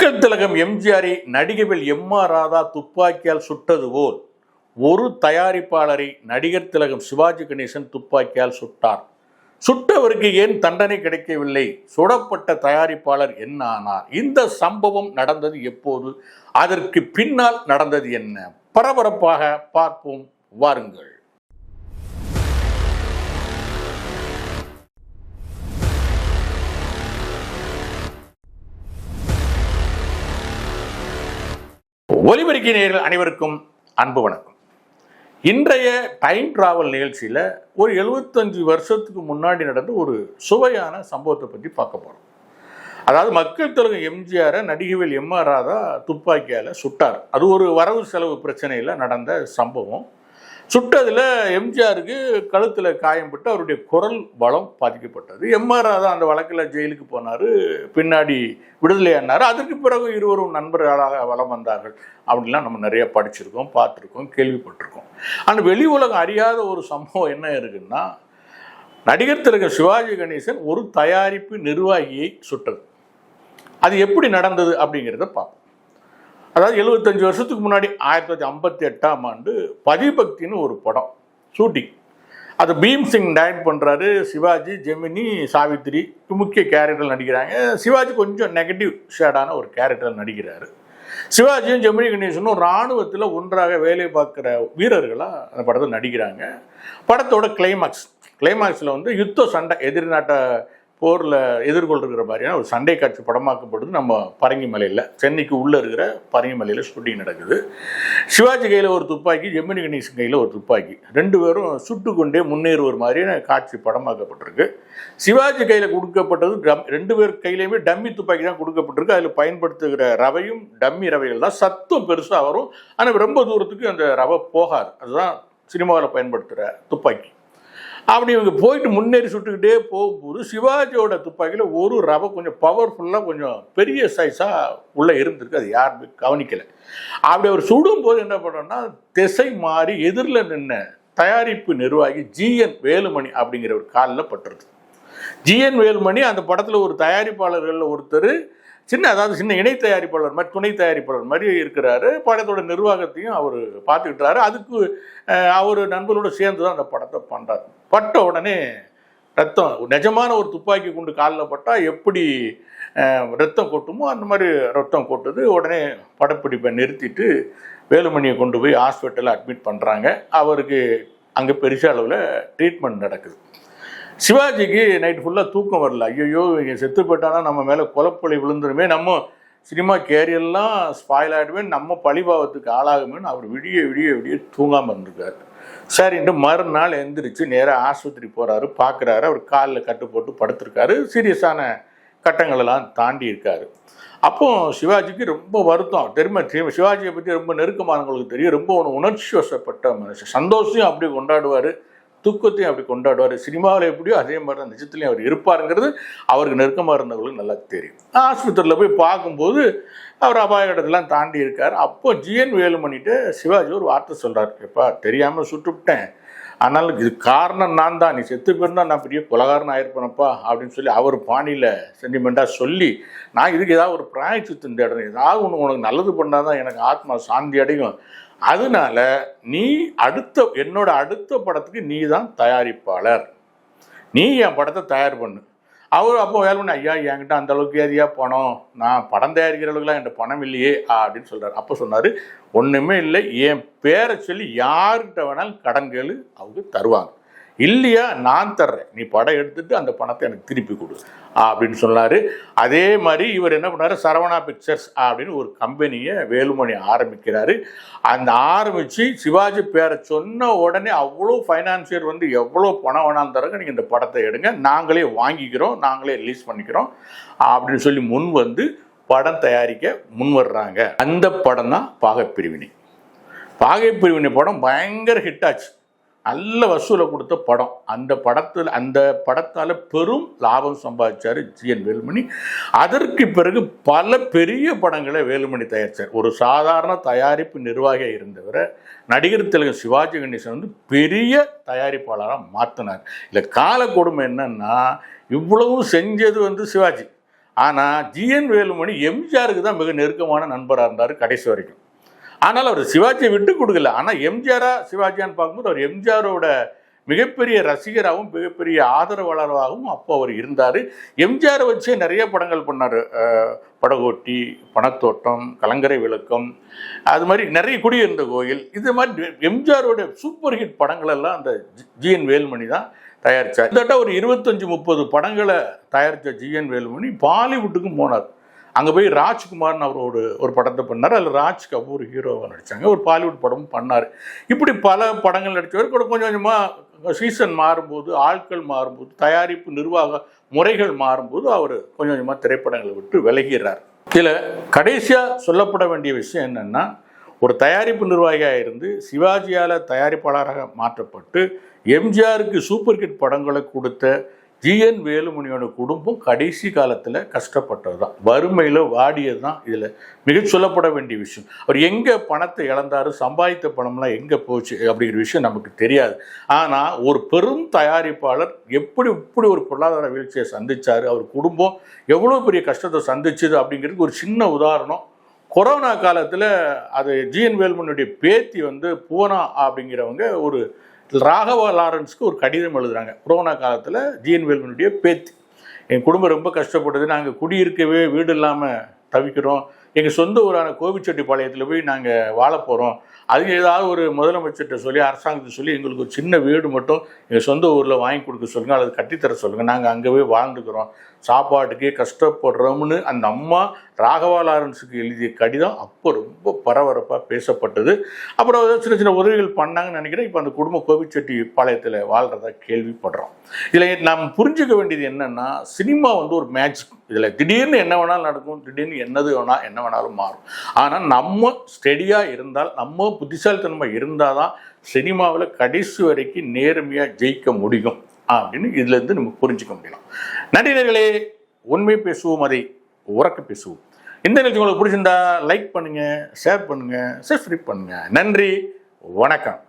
மக்கள் திலகம் எம்ஜிஆரை நடிகவில் எம் ஆர் ராதா துப்பாக்கியால் சுட்டது போல் ஒரு தயாரிப்பாளரை நடிகர் திலகம் சிவாஜி கணேசன் துப்பாக்கியால் சுட்டார். சுட்டவருக்கு ஏன் தண்டனை கிடைக்கவில்லை? சுடப்பட்ட தயாரிப்பாளர் என்ன ஆனார்? இந்த சம்பவம் நடந்தது எப்போது? அதற்கு பின்னால் நடந்தது என்ன? பரபரப்பாக பார்ப்போம். வாருங்கள். ஒலிபெருக்கி நேயர்கள் அனைவருக்கும் அன்பு வணக்கம். இன்றைய டைம் டிராவல் நிகழ்ச்சியில் ஒரு எழுபத்தஞ்சு வருஷத்துக்கு முன்னாடி நடந்த ஒரு சுவையான சம்பவத்தை பற்றி பார்க்க போகிறோம் அதாவது மக்கள் தெலுங்கு எம்ஜிஆரை நடிகவேல் எம்ஆர் ராதா துப்பாக்கியால் சுட்டார். அது ஒரு வரவு செலவு பிரச்சனையில் நடந்த சம்பவம். சுட்டதில் எம்ஜிஆருக்கு கழுத்தில் காயம்பட்டு அவருடைய குரல் பலம் பாதிக்கப்பட்டது. எம்ஆர் ராதா அந்த வழக்கில் ஜெயிலுக்கு போனார் பின்னாடி விடுதலையானார் அதற்கு பிறகு இருவரும் நண்பர்களாக வலம் வந்தார்கள். அப்படின்லாம் நம்ம நிறைய படிச்சிருக்கோம் பார்த்துருக்கோம் கேள்விப்பட்டிருக்கோம். ஆனால் வெளி உலகம் அறியாத ஒரு சம்பவம் என்ன இருக்குன்னா நடிகர் திலக சிவாஜி கணேசன் ஒரு தயாரிப்பு நிர்வாகியை சுட்டது. அது எப்படி நடந்தது அப்படிங்கிறத பார்ப்போம். அதாவது எழுபத்தஞ்சு வருஷத்துக்கு முன்னாடி ஆயிரத்தி தொள்ளாயிரத்தி ஐம்பத்தி எட்டாம் ஆண்டு பதிபக்தின்னு ஒரு படம் ஷூட்டிங் அது பீம் சிங் டைரக்ட் பண்ணுறாரு சிவாஜி ஜெமினி சாவித்திரி முக்கிய கேரக்டர் நடிக்கிறாங்க. சிவாஜி கொஞ்சம் நெகட்டிவ் ஷேடான ஒரு கேரக்டர் நடிக்கிறாரு. சிவாஜியும் ஜெமினி கணேசனும் இராணுவத்தில் ஒன்றாக வேலை பார்க்குற வீரர்களாக அந்த படத்தில் நடிக்கிறாங்க. படத்தோட கிளைமாக்ஸ் கிளைமாக்ஸில் வந்து யுத்த சண்டை எதிர்நாட்டை போரில் எதிர்கொள்கிற மாதிரியான ஒரு சண்டை காட்சி படமாக்கப்படுது. நம்ம பரங்கி மலையில் சென்னைக்கு உள்ளே இருக்கிற பரங்கி மலையில் ஷூட்டிங் நடக்குது. சிவாஜி கையில் ஒரு துப்பாக்கி ஜெமினி கணேசன் கையில் ஒரு துப்பாக்கி. ரெண்டு பேரும் சுட்டு கொண்டே முன்னேறுவர் மாதிரியான காட்சி படமாக்கப்பட்டிருக்கு. சிவாஜி கையில் கொடுக்கப்பட்டது டம் ரெண்டு பேர் கையிலையுமே டம்மி துப்பாக்கி தான் கொடுக்கப்பட்டிருக்கு. அதில் பயன்படுத்துகிற ரவையும் டம்மி ரவைகள் தான். சத்தம் பெருசாக வரும். ஆனால் ரொம்ப தூரத்துக்கு அந்த ரவை போகாது. அதுதான் சினிமாவில் பயன்படுத்துகிற துப்பாக்கி. அப்படி இவங்க போயிட்டு முன்னேறி சுட்டுக்கிட்டே போகும்போது சிவாஜியோட துப்பாக்கியில் ஒரு ரவை கொஞ்சம் பவர்ஃபுல்லாக கொஞ்சம் பெரிய சைஸாக உள்ளே இருந்திருக்கு. அது யாருமே கவனிக்கலை. அப்படி அவர் சுடும்போது என்ன பண்ணோம்னா திசை மாறி எதிரில் நின்ன தயாரிப்பு நிர்வாகி ஜிஎன் வேலுமணி அப்படிங்கிற ஒரு காலில் பட்டுருது ஜிஎன் வேலுமணி அந்த படத்தில் ஒரு தயாரிப்பாளர்களில் ஒருத்தர் சின்ன அதாவது சின்ன இணை தயாரிப்பாளர் மாதிரி துணை தயாரிப்பாளர் மாதிரி இருக்கிறாரு. படத்தோட நிர்வாகத்தையும் அவர் பார்த்துக்கிட்டாரு. அதுக்கு அவர் நண்பர்களோட சேர்ந்து தான் அந்த படத்தை பண்ணுறாரு பட்ட உடனே ரத்தம் நிஜமான ஒரு துப்பாக்கி குண்டு காலில் பட்டால் எப்படி ரத்தம் கொட்டுமோ அந்த மாதிரி ரத்தம் கொட்டுது. உடனே படப்பிடிப்பை நிறுத்திட்டு வேலுமணியை கொண்டு போய் ஹாஸ்பிட்டலில் அட்மிட் பண்ணுறாங்க அவருக்கு அங்கே பெரிய அளவில் ட்ரீட்மெண்ட் நடக்குது. சிவாஜிக்கு நைட் ஃபுல்லாக தூக்கம் வரல. ஐயோ இங்கே செத்து போயிட்டானா நம்ம மேலே குலப்பொழி விழுந்துருமே நம்ம சினிமா கேரியெல்லாம் ஸ்பாயில் ஆகிடுமே நம்ம பழிபாவத்துக்கு ஆளாகுமேன்னு அவர் விடிய விடிய விடிய தூங்காமல் இருந்திருக்காரு. சரின்ட்டு மறுநாள் எந்திரிச்சு நேராக ஆஸ்பத்திரி போகிறாரு பார்க்குறாரு அவர் காலில் கட்டு போட்டு படுத்திருக்காரு சீரியஸான கட்டங்களெல்லாம் தாண்டி இருக்காரு. அப்போ சிவாஜிக்கு ரொம்ப வருத்தம். தெரியுமா சிவாஜியை பற்றி ரொம்ப நெருக்கமானவங்களுக்கு தெரியும். ரொம்ப ஒரு உணர்ச்சி வசப்பட்ட மனுஷன். சந்தோஷம் அப்படி கொண்டாடுவார். துக்கத்தையும் அப்படி கொண்டாடுவார். சினிமாவில் எப்படியோ அதே மாதிரி தான் நிஜத்துலையும் அவர் இருப்பாருங்கிறது அவருக்கு நெருக்கமாக இருந்தவங்களுக்கு நல்லா தெரியும். ஆஸ்பத்திரியில் போய் பார்க்கும்போது அவர் அபாயகட்டத்தெல்லாம் தாண்டி இருக்கார். அப்போ ஜிஎன் வேலுமணிட்டு சிவாஜி ஒரு வார்த்தை சொல்கிறார் எப்பா தெரியாமல் சுட்டுவிட்டேன் ஆனாலும் இது காரணம் நான் தான். நீ செத்து போயிருந்தா நான் பெரிய கொலகாரன் ஆயிருப்பேனப்பா அப்படின்னு சொல்லி அவர் பாணியில் சென்டிமெண்ட்டாக சொல்லி நான் இதுக்கு ஏதாவது ஒரு பிராயச்சித்தம் தேடுறேன். ஏதாவது ஒன்று உனக்கு நல்லது பண்ணால் தான் எனக்கு ஆத்மா சாந்தி அடையும். அதனால நீ அடுத்த என்னோட அடுத்த படத்துக்கு நீ தான் தயாரிப்பாளர். நீ என் படத்தை தயார் பண்ணு. அவர் அப்போ வேலை பண்ணி ஐயா என்கிட்ட அந்த அளவுக்கு ஏரியா பணம்? நான் படம் தயாரிக்கிற அளவுக்குலாம் என்கிட்ட பணம் இல்லையே அப்படின்னு சொல்கிறார் அப்போ சொன்னார் ஒன்றுமே இல்லை என் பேரை சொல்லி யார்கிட்ட வேணாலும் கடன் கேளு அவங்க தருவாங்க. இல்லையா நான் தர்றேன். நீ படம் எடுத்துட்டு அந்த பணத்தை எனக்கு திருப்பி கொடு. அப்படின்னு சொன்னார். அதே மாதிரி இவர் என்ன பண்ணார்? சரவணா பிக்சர்ஸ் அப்படின்னு ஒரு கம்பெனியை வேலுமணி ஆரம்பிக்கிறாரு. அந்த ஆரம்பித்து சிவாஜி பேரை சொன்ன உடனே அவ்வளோ ஃபைனான்சியர் வந்து எவ்வளோ பணம் வேணாலும் தரங்க நீங்கள் இந்த படத்தை எடுங்க. நாங்களே வாங்கிக்கிறோம் நாங்களே ரிலீஸ் பண்ணிக்கிறோம். அப்படின்னு சொல்லி முன் வந்து படம் தயாரிக்க முன் வர்றாங்க. அந்த படம் தான் பாகப்பிரிவினை. பாகைப்பிரிவினை படம் பயங்கர ஹிட் ஆச்சு. நல்ல வசூலை கொடுத்த படம். அந்த படத்தில் அந்த படத்தால் பெரும் லாபம் சம்பாதிச்சார் ஜிஎன் வேலுமணி. அதற்கு பிறகு பல பெரிய படங்களை வேலுமணி தயாரித்தார் ஒரு சாதாரண தயாரிப்பு நிர்வாகியாக இருந்தவரை நடிகர் திலகம் சிவாஜி கணேசன் வந்து பெரிய தயாரிப்பாளராக மாற்றினார் இல்லை காலக்கொடுமை என்னன்னா இவ்வளவும் செஞ்சது வந்து சிவாஜி. ஆனால் ஜிஎன் வேலுமணி எம்ஜிஆருக்கு தான் மிக நெருக்கமான நண்பராக இருந்தார் கடைசி வரைக்கும். ஆனால் அவர் சிவாஜியை விட்டு கொடுக்கல. ஆனால் எம்ஜிஆரா சிவாஜியான்னு பார்க்கும்போது அவர் எம்ஜிஆரோட மிகப்பெரிய ரசிகராகவும் மிகப்பெரிய ஆதரவாளராகவும் அப்போ அவர் இருந்தார். எம்ஜிஆரை வச்சே நிறைய படங்கள் பண்ணார். படகோட்டி பணத்தோட்டம் கலங்கரை விளக்கம் அது மாதிரி நிறைய குடியிருந்த கோயில். இது மாதிரி எம்ஜிஆரோட சூப்பர் ஹிட் படங்கள் எல்லாம் அந்த ஜிஎன் வேல்மணி தான் தயாரித்தார் கிட்டத்தட்ட ஒரு இருபத்தஞ்சி முப்பது படங்களை தயாரித்த ஜிஎன் வேலுமணி பாலிவுட்டுக்கும் போனார். அங்கே போய் ராஜ்குமார்னு அவர் ஒரு ஒரு படத்தை பண்ணார். அதில் ராஜ் கபூர் ஹீரோவாக நடித்தாங்க ஒரு பாலிவுட் படமும் பண்ணார். இப்படி பல படங்கள் நடித்தவர் கூட கொஞ்சம் கொஞ்சமாக சீசன் மாறும்போது ஆட்கள் மாறும்போது தயாரிப்பு நிர்வாக முறைகள் மாறும்போது அவர் கொஞ்சம் கொஞ்சமாக திரைப்படங்களை விட்டு விலகிறார். இதில் கடைசியாக சொல்லப்பட வேண்டிய விஷயம் என்னென்னா ஒரு தயாரிப்பு நிர்வாகியாக இருந்து சிவாஜியால் தயாரிப்பாளராக மாற்றப்பட்டு எம்ஜிஆருக்கு சூப்பர் ஹிட் படங்களை கொடுத்த ஜிஎன் வேலுமணியோட குடும்பம் கடைசி காலத்தில் கஷ்டப்பட்டது தான் வறுமையில் வாடியது தான் இதில். மிக சொல்லப்பட வேண்டிய விஷயம். அவர் எங்கே பணத்தை இழந்தார் சம்பாதித்த பணம்லாம் எங்கே போச்சு அப்படிங்கிற விஷயம் நமக்கு தெரியாது. ஆனால் ஒரு பெரும் தயாரிப்பாளர் எப்படி இப்படி ஒரு பொருளாதார வீழ்ச்சியை சந்திச்சார் அவர் குடும்பம் எவ்வளோ பெரிய கஷ்டத்தை சந்திச்சுது அப்படிங்கிறதுக்கு ஒரு சின்ன உதாரணம். கொரோனா காலத்தில் அது ஜிஎன் வேல்மனுடைய பேத்தி வந்து பூனா அப்படிங்கிறவங்க ஒரு ராகவா லாரன்ஸ்க்கு ஒரு கடிதம் எழுதுகிறாங்க கொரோனா காலத்தில் ஜிஎன் வேல்வனுடைய பேத்தி. என் குடும்பம் ரொம்ப கஷ்டப்பட்டது. நாங்கள் குடியிருக்கவே வீடு இல்லாமல் தவிக்கிறோம். எங்கள் சொந்த ஊரான கோபிச்செட்டிப்பாளையத்தில் போய் நாங்கள் வாழ போகிறோம் அது ஏதாவது ஒரு முதலமைச்சர்கிட்ட சொல்லி அரசாங்கத்தை சொல்லி எங்களுக்கு ஒரு சின்ன வீடு மட்டும் எங்கள் சொந்த ஊரில் வாங்கி கொடுக்க சொல்லுங்கள் அல்லது கட்டித்தர சொல்லுங்கள் நாங்கள் அங்கே போய் வாழ்ந்துக்கிறோம். சாப்பாட்டுக்கே கஷ்டப்படுறோம்னு அந்த அம்மா ராகவா லாரன்ஸுக்கு எழுதிய கடிதம் அப்போ ரொம்ப பரபரப்பாக பேசப்பட்டது. அப்புறம் சின்ன சின்ன உதவிகள் பண்ணாங்கன்னு நினைக்கிறேன். இப்போ அந்த குடும்ப கோபிச்செட்டி பாளையத்தில் வாழ்கிறதா கேள்விப்படுறோம். இதில் நாம் புரிஞ்சுக்க வேண்டியது என்னென்னா சினிமா வந்து ஒரு மேஜிக் இதில் திடீர்னு என்ன வேணாலும் நடக்கும் திடீர்னு என்னது வேணால் என்ன வேணாலும் மாறும். ஆனால் நம்ம ஸ்டெடியாக இருந்தால் நம்ம புத்திசாலித்தனமாக இருந்தால் தான் சினிமாவில் கடைசி வரைக்கும் நேர்மையாக ஜெயிக்க முடியும். அப்படின்னு இதுலேருந்து நம்ம புரிஞ்சுக்க முடியும். நடிகர்களே உண்மை பேசுவோம் அதை உறக்க பேசுவோம். இந்த நிகழ்ச்சி உங்களுக்கு பிடிச்சிருந்தா லைக் பண்ணுங்கள் ஷேர் பண்ணுங்கள் சப்ஸ்கிரைப் பண்ணுங்கள் நன்றி வணக்கம்.